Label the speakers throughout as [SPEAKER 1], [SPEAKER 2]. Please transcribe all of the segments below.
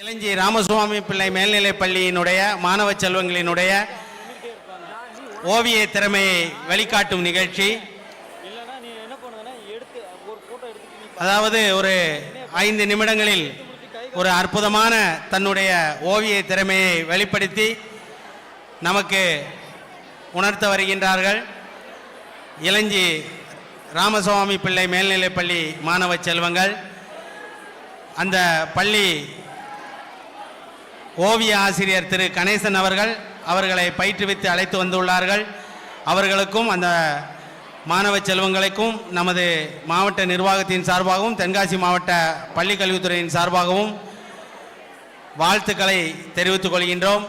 [SPEAKER 1] இளஞ்சி ராமசுவாமி பிள்ளை மேல்நிலைப் பள்ளியினுடைய மாணவ செல்வங்களினுடைய ஓவிய திறமையை வெளிக்காட்டும் நிகழ்ச்சி. அதாவது ஒரு ஐந்து நிமிடங்களில் ஒரு அற்புதமான தன்னுடைய ஓவிய திறமையை வெளிப்படுத்தி நமக்கு உணர்த்த வருகின்றார்கள். இளஞ்சி ராமசுவாமி பிள்ளை மேல்நிலைப் பள்ளி மாணவ செல்வங்கள். அந்த பள்ளி ஓவிய ஆசிரியர் திரு கணேசன் அவர்கள் அவர்களை பயிற்றுவித்து அழைத்து வந்துள்ளார்கள். அவர்களுக்கும் அந்த மாணவ செல்வங்களுக்கும் நமது மாவட்ட நிர்வாகத்தின் சார்பாகவும் தென்காசி மாவட்ட பள்ளி கல்வித்துறையின் சார்பாகவும் வாழ்த்துக்களை தெரிவித்துக் கொள்கின்றோம்.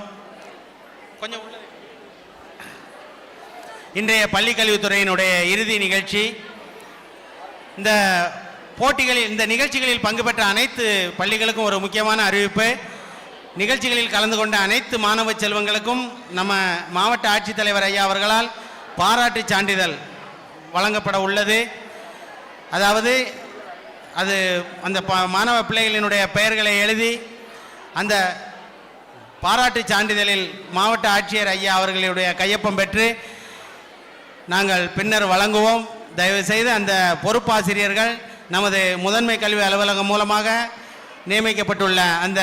[SPEAKER 1] கொஞ்சம் இன்றைய பள்ளி கல்வித்துறையினுடைய இறுதி நிகழ்ச்சி. இந்த போட்டிகளில் இந்த நிகழ்ச்சிகளில் பங்கு பெற்ற அனைத்து பள்ளிகளுக்கும் ஒரு முக்கியமான அறிவிப்பு. நிகழ்ச்சிகளில் கலந்து கொண்ட அனைத்து மாணவ செல்வங்களுக்கும் நம்ம மாவட்ட ஆட்சித்தலைவர் ஐயா அவர்களால் பாராட்டுச் சான்றிதழ் வழங்கப்பட உள்ளது. அதாவது அது அந்த மாணவ பிள்ளைகளினுடைய பெயர்களை எழுதி அந்த பாராட்டுச் சான்றிதழில் மாவட்ட ஆட்சியர் ஐயா அவர்களுடைய கையொப்பம் பெற்று நாங்கள் பின்னர் வழங்குவோம். தயவுசெய்து அந்த பொறுப்பாசிரியர்கள் நமது முதன்மை கல்வி அலுவலகம் மூலமாக நியமிக்கப்பட்டுள்ள அந்த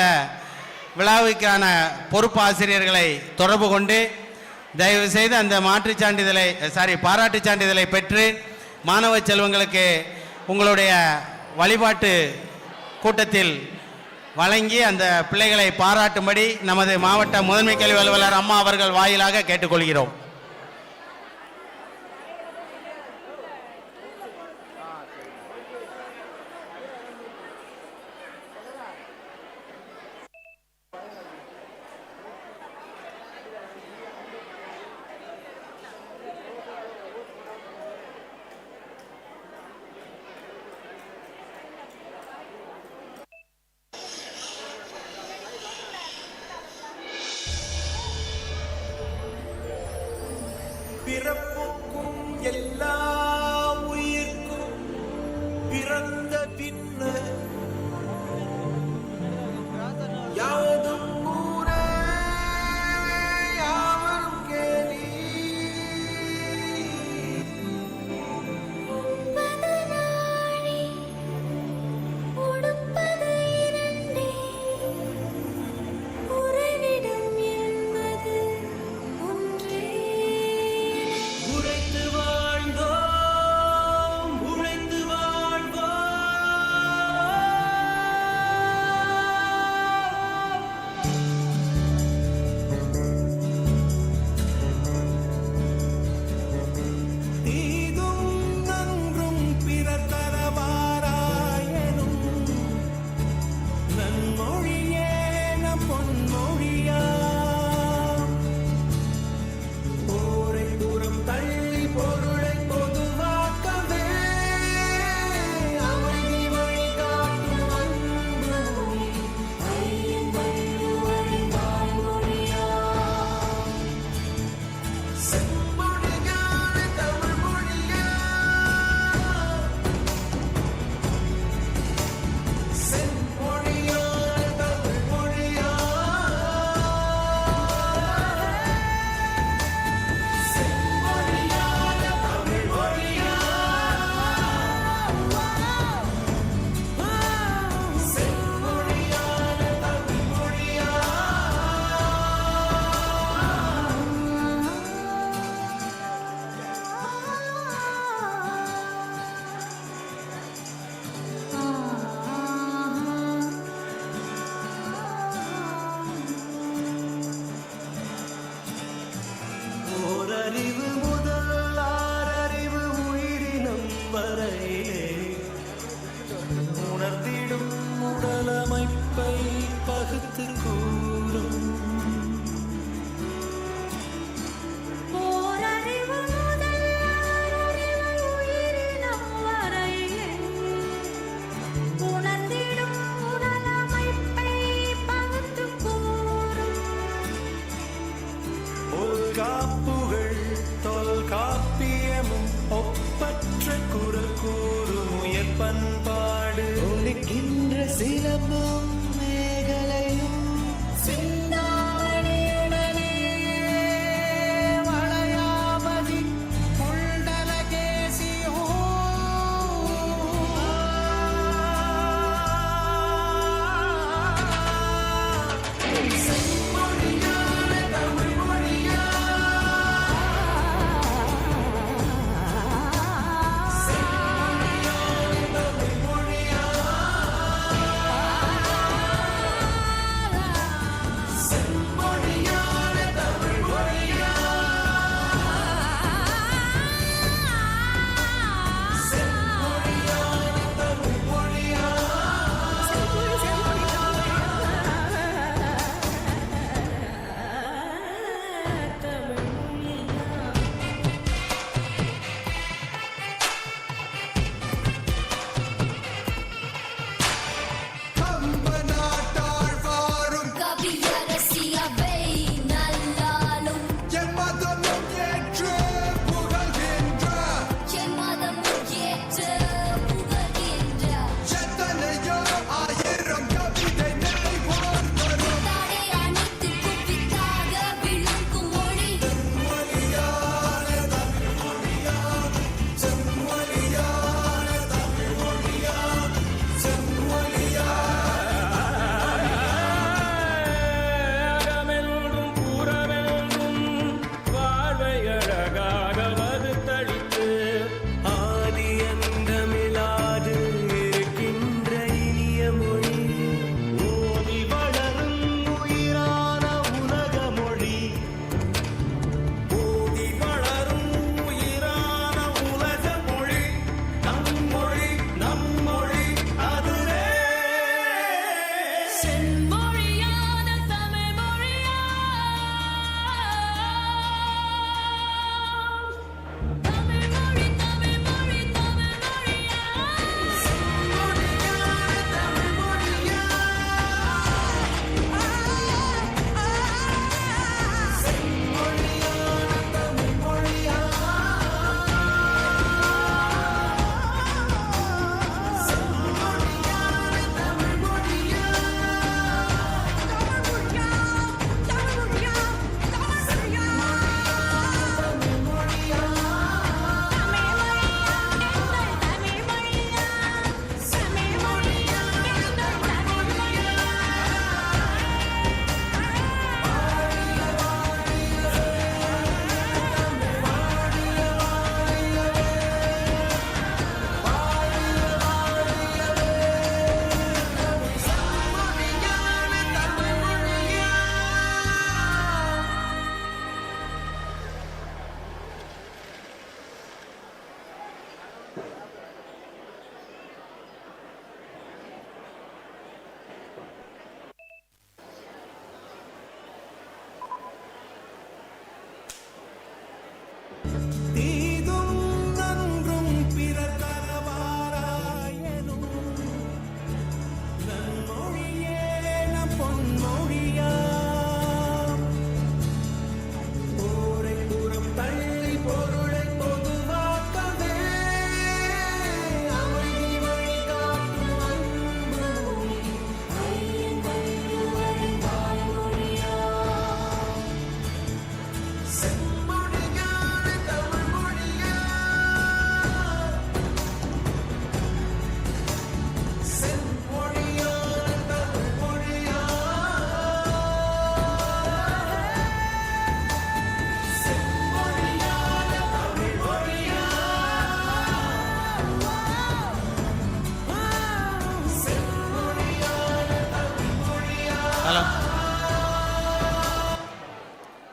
[SPEAKER 1] விழாவுக்கான பொறுப்பு ஆசிரியர்களை தொடர்பு கொண்டு தயவுசெய்து அந்த மாற்றுச் சான்றிதழை சாரி பாராட்டுச் சான்றிதழை பெற்று மாணவ செல்வங்களுக்கு உங்களுடைய வழிபாட்டு கூட்டத்தில் வழங்கி அந்த பிள்ளைகளை பாராட்டும்படி நமது மாவட்ட முதன்மை கல்வி அலுவலர் அம்மா அவர்கள் வாயிலாக கேட்டுக்கொள்கிறோம்.
[SPEAKER 2] capo.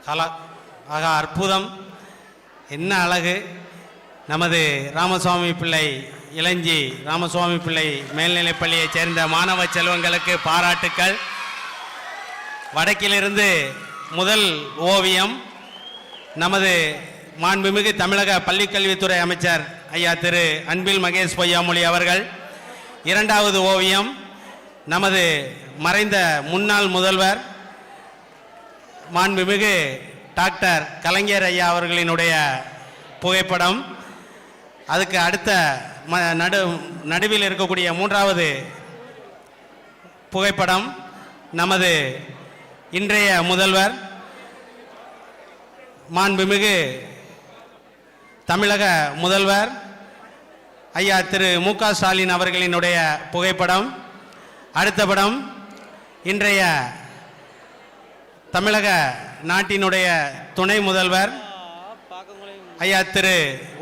[SPEAKER 1] ஹலா ஆகா அற்புதம். என்ன அழகு. நமது ராமசுவாமி பிள்ளை இளஞ்சி ராமசுவாமி பிள்ளை மேல்நிலைப்பள்ளியைச் சேர்ந்த மாணவ செல்வங்களுக்கு பாராட்டுக்கள். வடக்கிலிருந்து முதல் ஓவியம் நமது மாண்புமிகு தமிழக பள்ளிக்கல்வித்துறை அமைச்சர் ஐயா திரு அன்பில் மகேஷ் பொய்யாமொழி அவர்கள். இரண்டாவது ஓவியம் நமது மறைந்த முன்னாள் முதல்வர் மாண்புமிகு டாக்டர் கலைஞர் ஐயா அவர்களினுடைய புகைப்படம். அதுக்கு அடுத்த ம நடு நடுவில் இருக்கக்கூடிய மூன்றாவது புகைப்படம் நமது இன்றைய முதல்வர் மாண்புமிகு தமிழக முதல்வர் ஐயா திரு மு க ஸ்டாலின் அவர்களினுடைய புகைப்படம். அடுத்த படம் இன்றைய தமிழக நாட்டினுடைய துணை முதல்வர் ஐயா திரு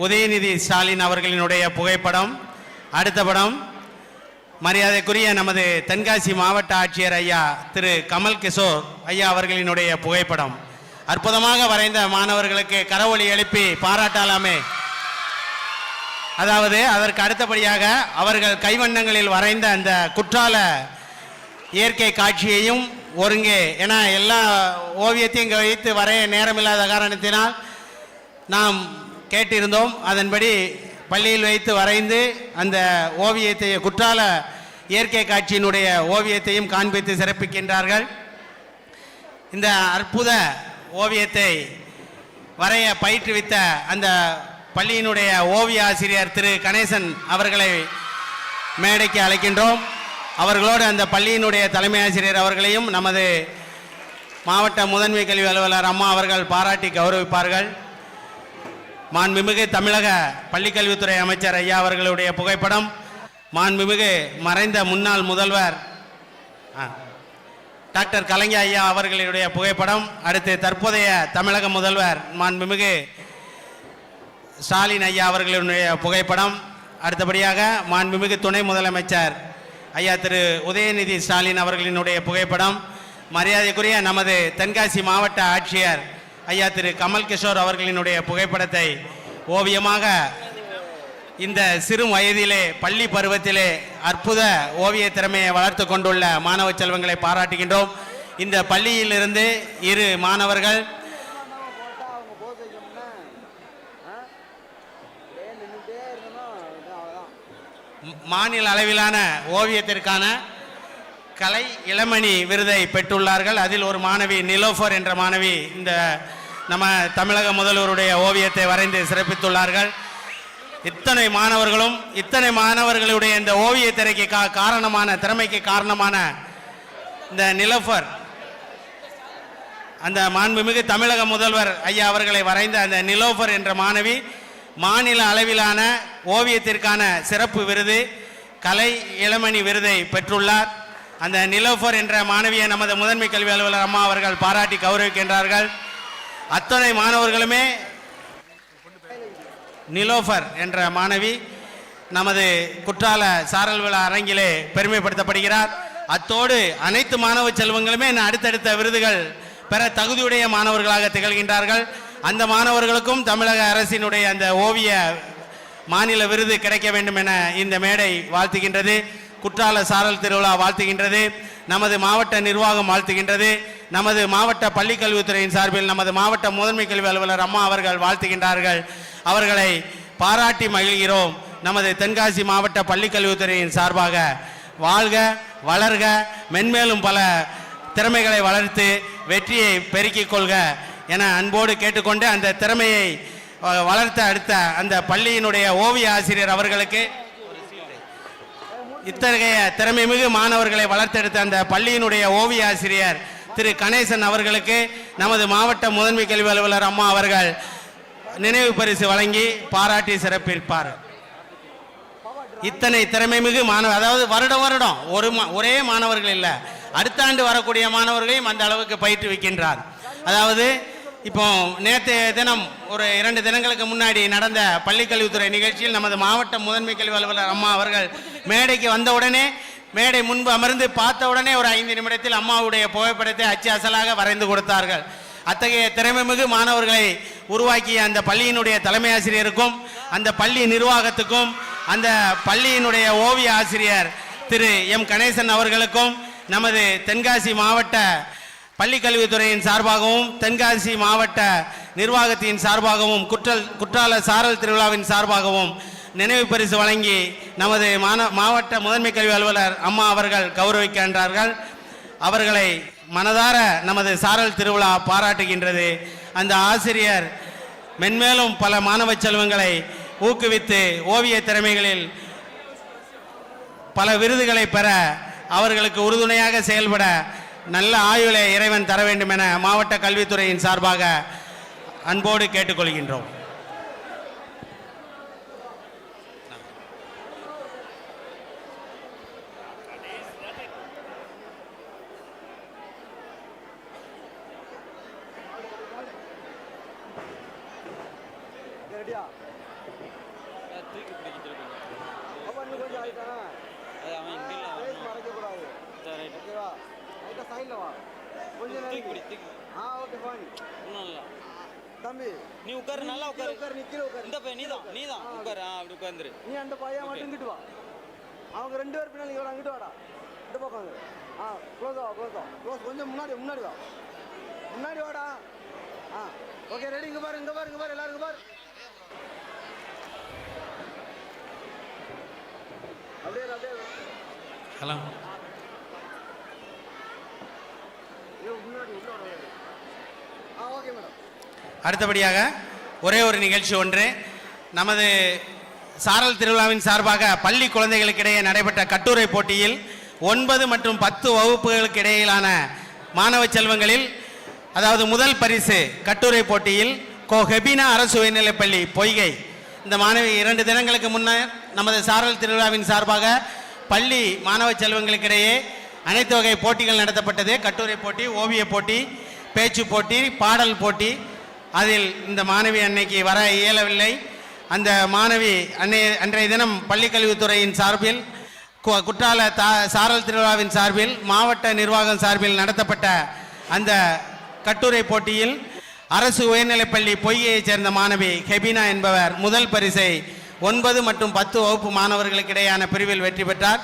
[SPEAKER 1] உதயநிதி ஸ்டாலின் அவர்களினுடைய புகைப்படம் அடுத்த படம் மரியாதைக்குரிய நமது தென்காசி மாவட்ட ஆட்சியர் ஐயா திரு கமல் கிஷோர் ஐயா அவர்களினுடைய புகைப்படம். அற்புதமாக வரைந்த மாணவர்களுக்கு கரவொலி எழுப்பி பாராட்டலாமே. அதாவது அதற்கு அடுத்தபடியாக அவர்கள் கைவண்ணங்களில் வரைந்த அந்த குற்றால இயற்கை காட்சியையும் ஒருங்கே. ஏன்னா எல்லா ஓவியத்தையும் இங்கே வைத்து வரைய நேரமில்லாத காரணத்தினால் நாம் கேட்டிருந்தோம். அதன்படி பள்ளியில் வைத்து வரைந்து அந்த ஓவியத்தை குற்றால இயற்கை காட்சியினுடைய ஓவியத்தையும் காண்பித்து சிறப்பிக்கின்றார்கள். இந்த அற்புத ஓவியத்தை வரைய பயிற்றுவித்த அந்த பள்ளியினுடைய ஓவிய ஆசிரியர் திரு. கணேசன் அவர்களை மேடைக்கு அழைக்கின்றோம். அவர்களோடு அந்த பள்ளியினுடைய தலைமை ஆசிரியர் அவர்களையும் நமது மாவட்ட முதன்மை கல்வி அலுவலர் அம்மா அவர்கள் பாராட்டி கௌரவிப்பார்கள். மாண்புமிகு தமிழக பள்ளிக்கல்வித்துறை அமைச்சர் ஐயா அவர்களுடைய புகைப்படம் மாண்புமிகு மறைந்த முன்னாள் முதல்வர் டாக்டர் கலைஞர் ஐயா அவர்களுடைய புகைப்படம் அடுத்து தற்போதைய தமிழக முதல்வர் மாண்புமிகு ஸ்டாலின் ஐயா அவர்களுடைய புகைப்படம். அடுத்தபடியாக மாண்புமிகு துணை முதலமைச்சர் ஐயா திரு உதயநிதி ஸ்டாலின் அவர்களினுடைய புகைப்படம் மரியாதைக்குரிய நமது தென்காசி மாவட்ட ஆட்சியர் ஐயா திரு கமல் கிஷோர் அவர்களினுடைய புகைப்படத்தை ஓவியமாக இந்த சிறு வயதிலே பள்ளி பருவத்திலே அற்புத ஓவிய திறமையை வளர்த்து கொண்டுள்ள மாணவ செல்வங்களை பாராட்டுகின்றோம். இந்த பள்ளியிலிருந்து இரு மாணவர்கள்
[SPEAKER 3] போட்டால் அவங்க போஸ் வைக்கணும்னா ஆ அப்படியே நின்றுட்டே இருந்தோம்னா அவ்வளோதான்
[SPEAKER 1] ம்- மாநில அளவிலான ஓவியத்திற்கான கலை இளமணி விருதை பெற்றுள்ளார்கள். அதில் ஒரு மாணவி நிலோஃபர் என்ற மாணவி இந்த நம்ம தமிழக முதல்வருடைய ஓவியத்தை வரைந்து சிறப்பித்துள்ளார்கள். இத்தனை மாணவர்களும் இத்தனை மாணவர்களுடைய இந்த ஓவிய திரைக்கு கா காரணமான திறமைக்கு காரணமான இந்த நிலோஃபர் அந்த மாண்புமிகு தமிழக முதல்வர் ஐயா அவர்களை வரைந்த அந்த நிலோஃபர் என்ற மாணவி மாநில அளவிலான ஓவியத்திற்கான சிறப்பு விருது கலை இளமணி விருதை பெற்றுள்ளார். அந்த நிலோஃபர் என்ற மாணவியை நமது முதன்மை கல்வி அலுவலர் அம்மா அவர்கள் பாராட்டி கௌரவிக்கின்றார்கள். அத்தனை மாணவர்களுமே நிலோஃபர் என்ற மாணவி நமது குற்றால சாரல் விழா அரங்கிலே பெருமைப்படுத்தப்படுகிறார். அத்தோடு அனைத்து மாணவ செல்வங்களுமே அடுத்தடுத்த விருதுகள் பெற தகுதியுடைய மாணவர்களாக திகழ்கின்றார்கள். அந்த மாணவர்களுக்கும் தமிழக அரசினுடைய அந்த ஓவிய மாநில விருது கிடைக்க வேண்டும் என இந்த மேடை வாழ்த்துகின்றது. குற்றால சாரல் திருவிழா வாழ்த்துகின்றது. நமது மாவட்ட நிர்வாகம் வாழ்த்துகின்றது. நமது மாவட்ட பள்ளிக்கல்வித்துறையின் சார்பில் நமது மாவட்ட முதன்மை கல்வி அலுவலர் அம்மா அவர்கள் வாழ்த்துகின்றார்கள். அவர்களை பாராட்டி மகிழ்கிறோம். நமது தென்காசி மாவட்ட பள்ளிக்கல்வித்துறையின் சார்பாக வாழ்க வளர்க மென்மேலும் பல திறமைகளை வளர்த்து வெற்றியை பெருக்கிக் கொள்க. என அன்போடு கேட்டுக்கொண்டு அந்த திறமையை வளர்த்த அடுத்த அந்த பள்ளியினுடைய ஓவிய ஆசிரியர் அவர்களுக்கு இத்தகைய திறமைமிகு மாணவர்களை வளர்த்தெடுத்த அந்த பள்ளியினுடைய ஓவிய ஆசிரியர் திரு கணேசன் அவர்களுக்கு நமது மாவட்ட முதன்மை கல்வி அலுவலர் அம்மா அவர்கள் நினைவு பரிசு வழங்கி பாராட்டி சிறப்பிப்பார். இத்தனை திறமைமிகு மாணவ அதாவது வருடம் வருடம் ஒரு மா- ஒரே மாணவர்கள் இல்லை அடுத்த ஆண்டு வரக்கூடிய மாணவர்களையும் அந்த அளவுக்கு பயிற்றுவிக்கின்றார். அதாவது இப்போ நேற்று தினம் ஒரு இரண்டு தினங்களுக்கு முன்னாடி நடந்த பள்ளிக்கல்வித்துறை நிகழ்ச்சியில் நமது மாவட்ட முதன்மை கல்வி அலுவலர் அம்மா அவர்கள் மேடைக்கு வந்தவுடனே மேடை முன்பு அமர்ந்து பார்த்த உடனே ஒரு ஐந்து நிமிடத்தில் அம்மாவுடைய புகைப்படத்தை அச்சு அசலாக வரைந்து கொடுத்தார்கள். அத்தகைய திறமைமிகு மாணவர்களை உருவாக்கிய அந்த பள்ளியினுடைய தலைமை ஆசிரியருக்கும் அந்த பள்ளி நிர்வாகத்துக்கும் அந்த பள்ளியினுடைய ஓவிய ஆசிரியர் திரு எம் கணேசன் அவர்களுக்கும் நமது தென்காசி மாவட்ட பள்ளிக்கல்வித்துறையின் சார்பாகவும் தென்காசி மாவட்ட நிர்வாகத்தின் சார்பாகவும் குற்றல் குற்றால சாரல் திருவிழாவின் சார்பாகவும் நினைவு பரிசு வழங்கி நமது மாவட்ட முதன்மை கல்வி அலுவலர் அம்மா அவர்கள் கௌரவிக்கின்றார்கள். அவர்களை மனதார நமது சாரல் திருவிழா பாராட்டுகின்றது. அந்த ஆசிரியர் மென்மேலும் பல மாணவ செல்வங்களை ஊக்குவித்து ஓவிய திறமைகளில் பல விருதுகளை பெற அவர்களுக்கு உறுதுணையாக செயல்பட நல்ல ஆயுளை இறைவன் தர வேண்டும் என மாவட்ட கல்வித்துறையின் சார்பாக அன்போடு கேட்டுக்கொள்கின்றோம்.
[SPEAKER 3] அவன் இங்கே இல்லை
[SPEAKER 4] ஃபேஸ் மறைக்க கூடாது
[SPEAKER 3] சரி ரைட்டு
[SPEAKER 4] ஓகேவா லைட்டா சைடுல வா கொஞ்சம் நேரம் ஆ ஓகே ஃபைன்
[SPEAKER 3] ஒன்றும் இல்லை
[SPEAKER 4] தம்பி
[SPEAKER 3] நீ உட்காரு நல்லா உட்காரு
[SPEAKER 4] உட்காரு நீ கீழே உட்காரு
[SPEAKER 3] இந்த பையன் நீ தான் நீ தான் உட்காரு ஆ அப்படி உட்காந்துரு
[SPEAKER 4] நீ அந்த பையன் மட்டும் இங்கிட்டு வா அவங்க ரெண்டு பேர் பின்னாடி இவன் அங்கிட்டு வாடா இந்த பக்கம் வந்து ஆ க்ளோஸ் ஆ க்ளோஸ் ஆ க்ளோஸ் கொஞ்சம் முன்னாடி முன்னாடி வா முன்னாடி வாடா ஆ ஓகே ரெடி இங்க பாரு இங்க பாரு இங்க பாரு எல்லாரும் இங்க பாரு அப்படியே அப்படியே.
[SPEAKER 1] ஹலோ
[SPEAKER 4] ஐயோ, முன்னாடி உள்ள வர ஆ ஓகே மேடம்
[SPEAKER 1] அடுத்தபடியாக ஒரே ஒரு நிகழ்ச்சி ஒன்று. நமது சாரல் திருவிழாவின் சார்பாக பள்ளி குழந்தைகளுக்கிடையே நடைபெற்ற கட்டுரை போட்டியில் ஒன்பது மற்றும் பத்து வகுப்புகளுக்கு இடையிலான மாணவ செல்வங்களில் அதாவது முதல் பரிசு கட்டுரை போட்டியில் கோ ஹெபினா அரசு உயர்நிலைப்பள்ளி பொய்கை. இந்த மாணவி இரண்டு தினங்களுக்கு முன்னர் நமது சாரல் திருவிழாவின் சார்பாக பள்ளி மாணவ செல்வங்களுக்கிடையே அனைத்து வகை போட்டிகள் நடத்தப்பட்டது. கட்டுரை போட்டி ஓவிய போட்டி பேச்சு போட்டி பாடல் போட்டி. அதில் இந்த மாணவி அன்னைக்கு வர இயலவில்லை. அந்த மாணவி அன்னைய அன்றைய தினம் பள்ளிக்கல்வித்துறையின் சார்பில் கு- குற்றால தா சாரல் திருவிழாவின் சார்பில் மாவட்ட நிர்வாகம் சார்பில் நடத்தப்பட்ட அந்த கட்டுரை போட்டியில் அரசு உயர்நிலைப்பள்ளி பொய்கையைச் சேர்ந்த மாணவி ஹெபினா என்பவர் முதல் பரிசை ஒன்பது மற்றும் பத்து வகுப்பு மாணவர்களுக்கிடையான பிரிவில் வெற்றி பெற்றார்.